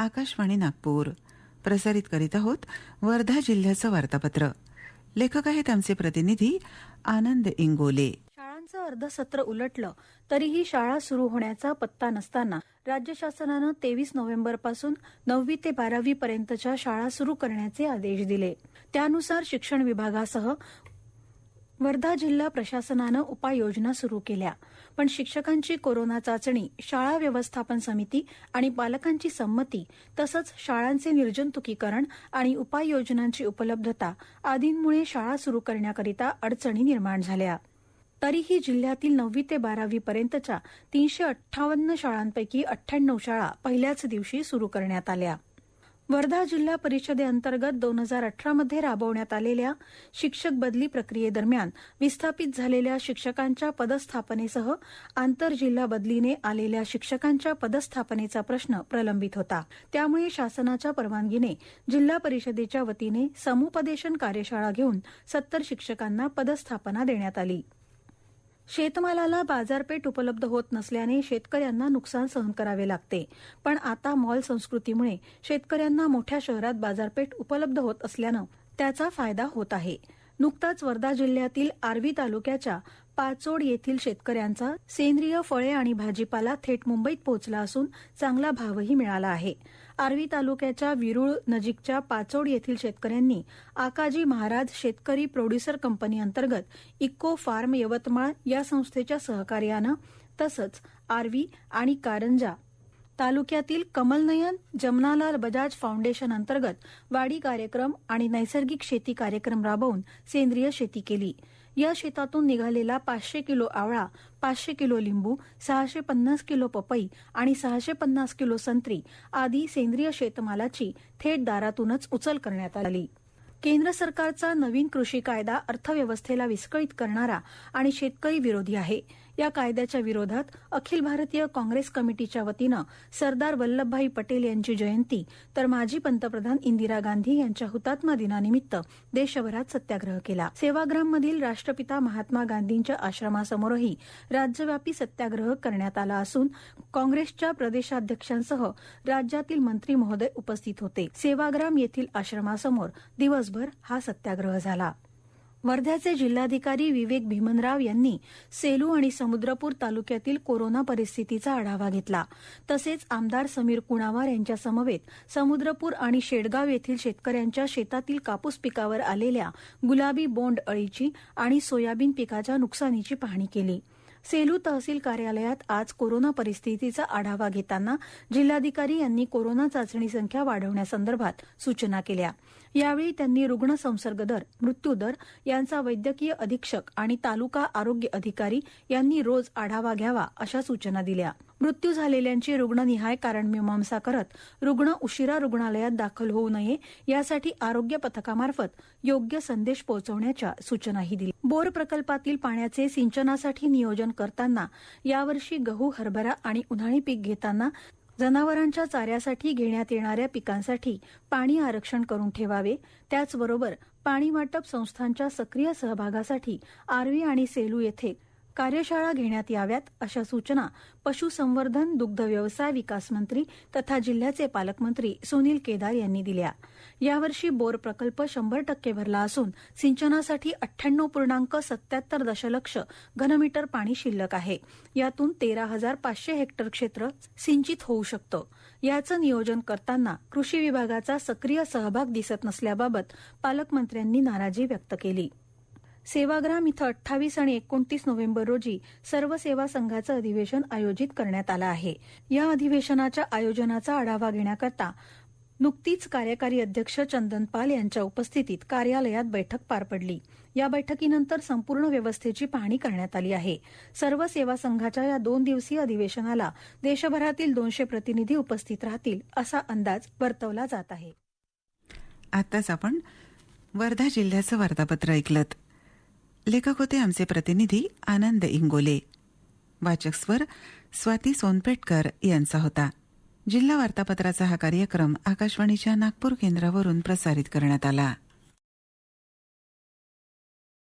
आकाशवाणी नागपूर. प्रसारित करीत आहोत वर्धा जिल्ह्याचं वार्तापत्र. लेखक आहेत आमचे प्रतिनिधी आनंद इंगोले. शाळांचं अर्धसत्र उलटलं तरीही शाळा सुरू होण्याचा पत्ता नसताना राज्य शासनानं तेवीस नोव्हेंबरपासून नववी ते बारावी पर्यंतच्या शाळा सुरू करण्याचे आदेश दिले. त्यानुसार शिक्षण विभागासह वर्धा जिल्हा प्रशासनानं उपाययोजना सुरू केल्या. पण शिक्षकांची कोरोना चाचणी शाळा व्यवस्थापन समिती आणि पालकांची संमती तसंच शाळांचे निर्जंतुकीकरण आणि उपाययोजनांची उपलब्धता आदींमुळे शाळा सुरू करण्याकरिता अडचणी निर्माण झाल्या. तरीही जिल्ह्यातील नववी ते बारावी पर्यंतच्या तीनशे अठ्ठावन्न शाळांपैकी अठ्ठ्याण्णव शाळा पहिल्याच दिवशी सुरू करण्यात आल्या. वर्धा जिल्हा परिषदेअंतर्गत दोन हजार अठरामध्ये राबवण्यात आलेल्या शिक्षक बदली प्रक्रियेदरम्यान विस्थापित झालेल्या शिक्षकांच्या पदस्थापनेसह आंतरजिल्हा बदलीने आलेल्या शिक्षकांच्या पदस्थापनेचा प्रश्न प्रलंबित होता. त्यामुळे शासनाच्या परवानगीने जिल्हा परिषदेच्या वतीने समुपदेशन कार्यशाळा घेऊन सत्तर शिक्षकांना पदस्थापना देण्यात आली. शेतमालाला बाजारपेठ उपलब्ध होत नसल्याने शेतकऱ्यांना नुकसान सहन करावे लागते. पण आता मॉल संस्कृतीमुळे शेतकऱ्यांना मोठ्या शहरात बाजारपेठ उपलब्ध होत असल्यानं त्याचा फायदा होत आहे. नुकताच वर्धा जिल्ह्यातील आर्वी तालुक्याच्या पाचोड येथील शेतकऱ्यांचा सेंद्रिय फळे आणि भाजीपाला थेट मुंबईत पोहोचला असून चांगला भावही मिळाला आहे. आर्वी तालुक्याच्या विरुळ नजीकच्या पाचोड येथील शेतकऱ्यांनी आकाजी महाराज शेतकरी प्रोड्युसर कंपनी अंतर्गत इको फार्म यवतमाळ या संस्थेच्या सहकार्यानं तसंच आर्वी आणि कारंजा तालुक्यातील कमलनयन जमनालाल बजाज फाउंडेशन अंतर्गत वाडी कार्यक्रम आणि नैसर्गिक शेती कार्यक्रम राबवून सेंद्रिय शेती केली. या शेतातून निघालेला पाचशे किलो आवळा पाचशे किलो लिंबू सहाशे पन्नास किलो पपई आणि सहाशे पन्नास किलो संत्री आदी सेंद्रिय शेतमालाची थेट दारातूनच उचल करण्यात आली. केंद्र सरकारचा नवीन कृषी कायदा अर्थव्यवस्थेला विस्कळीत करणारा आणि शेतकरी विरोधी आहे. या कायद्याच्या विरोधात अखिल भारतीय काँग्रेस कमिटीच्या वतीनं सरदार वल्लभभाई पटेल यांची जयंती तर माजी पंतप्रधान इंदिरा गांधी यांच्या हुतात्मा दिनानिमित्त देशभरात सत्याग्रह केला. सेवाग्राममधील राष्ट्रपिता महात्मा गांधींच्या आश्रमासमोरही राज्यव्यापी सत्याग्रह करण्यात आला असून काँग्रेसच्या प्रदेशाध्यक्षांसह राज्यातील मंत्री महोदय उपस्थित होते. सेवाग्राम येथील आश्रमासमोर दिवसभर हा सत्याग्रह झाला. वर्ध्याचे जिल्हाधिकारी विवेक भीमनराव यांनी सेलू आणि समुद्रपूर तालुक्यातील कोरोना परिस्थितीचा आढावा घेतला. तसेच आमदार समीर कुणावार यांच्या समवेत समुद्रपूर आणि शेडगाव येथील शेतकऱ्यांच्या शेतातील कापूस पिकावर आलेल्या गुलाबी बोंड अळीची आणि सोयाबीन पिकाच्या नुकसानीची पाहणी केली. सेलू तहसील कार्यालयात आज कोरोना परिस्थितीचा आढावा घेताना जिल्हाधिकारी यांनी कोरोना चाचणी संख्या वाढवण्यासंदर्भात सूचना केल्या. यावेळी त्यांनी रुग्ण संसर्ग दर मृत्यू दर यांचा वैद्यकीय अधीक्षक आणि तालुका आरोग्य अधिकारी यांनी रोज आढावा घ्यावा अशा सूचना दिल्या. मृत्यू झालेल्यांची रुग्णनिहाय कारण मीमांसा करत रुग्ण उशिरा रुग्णालयात दाखल होऊ नये यासाठी आरोग्य पथकामार्फत योग्य संदेश पोहोचवण्याच्या सूचनाही दिल्या. बोर प्रकल्पातील पाण्याचे सिंचनासाठी नियोजन करताना यावर्षी गहू हरभरा आणि उन्हाळी पीक घेताना जनावरांच्या चाऱ्यासाठी घेण्यात येणाऱ्या पिकांसाठी पाणी आरक्षण करून ठेवावे. त्याचबरोबर पाणी वाटप संस्थांच्या सक्रिय सहभागासाठी आर्वी आणि सेलू येथे कार्यशाळा घेण्यात याव्यात अशा सूचना पशुसंवर्धन दुग्ध व्यवसाय विकास मंत्री तथा जिल्ह्याचे पालकमंत्री सुनील केदार यांनी दिल्या. यावर्षी बोर प्रकल्प शंभर टक्के भरला असून सिंचनासाठी अठ्ठ्याण्णव पूर्णांक सत्याहत्तर दशलक्ष घनमीटर पाणी शिल्लक आहे. यातून तेरा हजार पाचशे हेक्टर क्षेत्र सिंचित होऊ शकतं. याचं नियोजन करताना कृषी विभागाचा सक्रिय सहभाग दिसत नसल्याबाबत पालकमंत्र्यांनी नाराजी व्यक्त केली. सेवाग्राम इथं अठ्ठावीस आणि एकोणतीस नोव्हेंबर रोजी सर्व सेवा संघाचं अधिवेशन आयोजित करण्यात आलं आहे. या अधिवेशनाच्या आयोजनाचा आढावा घेण्याकरता नुकतीच कार्यकारी अध्यक्ष चंदन पाल यांच्या उपस्थितीत कार्यालयात बैठक पार पडली. या बैठकीनंतर संपूर्ण व्यवस्थेची पाहणी करण्यात आली आहे. सर्व सेवा संघाच्या या दोन दिवसीय अधिवेशनाला देशभरातील दोनशे प्रतिनिधी उपस्थित राहतील असा अंदाज वर्तवला जात आहे. आताच आपण वर्धा जिल्ह्याचं वार्तापत्र ऐकलं लेखक होते आमचे प्रतिनिधी आनंद इंगोले. वाचक स्वर स्वाती सोनपेटकर यांचा होता. जिल्हा वार्तापत्राचा हा कार्यक्रम आकाशवाणीच्या नागपूर केंद्रावरून प्रसारित करण्यात आला.